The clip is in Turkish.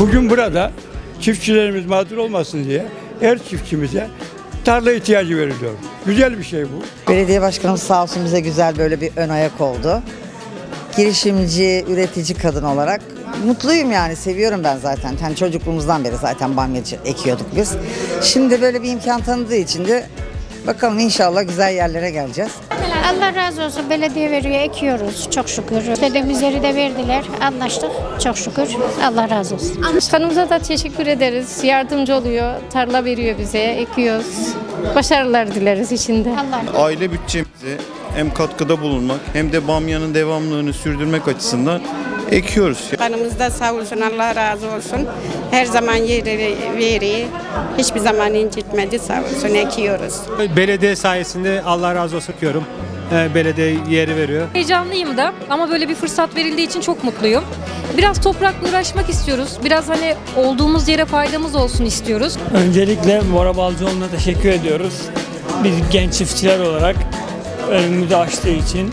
Bugün burada çiftçilerimiz mağdur olmasın diye her çiftçimize tarla ihtiyacı veriliyor. Güzel bir şey bu. Belediye başkanımız sağ olsun bize güzel böyle bir ön ayak oldu. Girişimci, üretici kadın olarak mutluyum yani seviyorum ben zaten. Hani çocukluğumuzdan beri zaten bamyacı ekiyorduk biz. Şimdi böyle bir imkan tanıdığı için de bakalım inşallah güzel yerlere geleceğiz. Allah razı olsun belediye veriyor ekiyoruz çok şükür. Dediğimiz yeri de verdiler anlaştık çok şükür Allah razı olsun. Başkanımıza da teşekkür ederiz. Yardımcı oluyor, tarla veriyor bize, ekiyoruz. Başarılar dileriz içinde. Allah aile bütçemize hem katkıda bulunmak hem de bamyanın devamlılığını sürdürmek açısından ekiyoruz. Başkanımız da sağ olsun Allah razı olsun. Her zaman yeri veri. Hiçbir zaman incitmedi sağ olsun ekiyoruz. Belediye sayesinde Allah razı olsun diyorum. Ee, Belediye yeri veriyor. Heyecanlıyım da ama böyle bir fırsat verildiği için çok mutluyum. Biraz toprakla uğraşmak istiyoruz. Biraz hani olduğumuz yere faydamız olsun istiyoruz. Öncelikle Bora Balcıoğlu'na teşekkür ediyoruz. Biz genç çiftçiler olarak önümüzü açtığı için